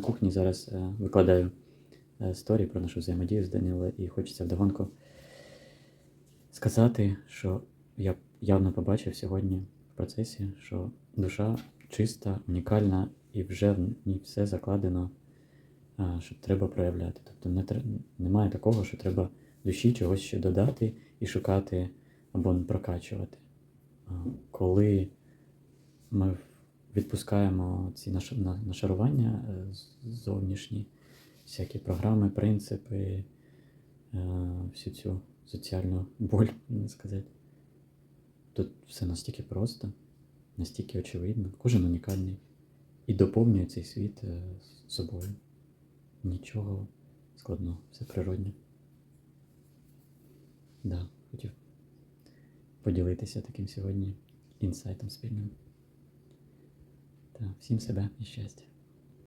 на кухні зараз е, викладаю е, сторі про нашу взаємодію з Данилою, і хочеться вдогонку сказати, що я явно побачив сьогодні в процесі, що душа чиста, унікальна і вже в ній все закладено, що треба проявляти. Тобто не, тр- немає такого, що треба душі чогось ще додати і шукати або прокачувати. Коли ми відпускаємо ці наш- нашарування е, зовнішні, всякі програми, принципи, е, всю цю соціальну боль, можна сказати. Тут все настільки просто, настільки очевидно, кожен унікальний і доповнює цей світ е, собою. Нічого складного, все природне. Да, хотів поділитися таким сьогодні інсайтом спільним. Всім себе і щастя.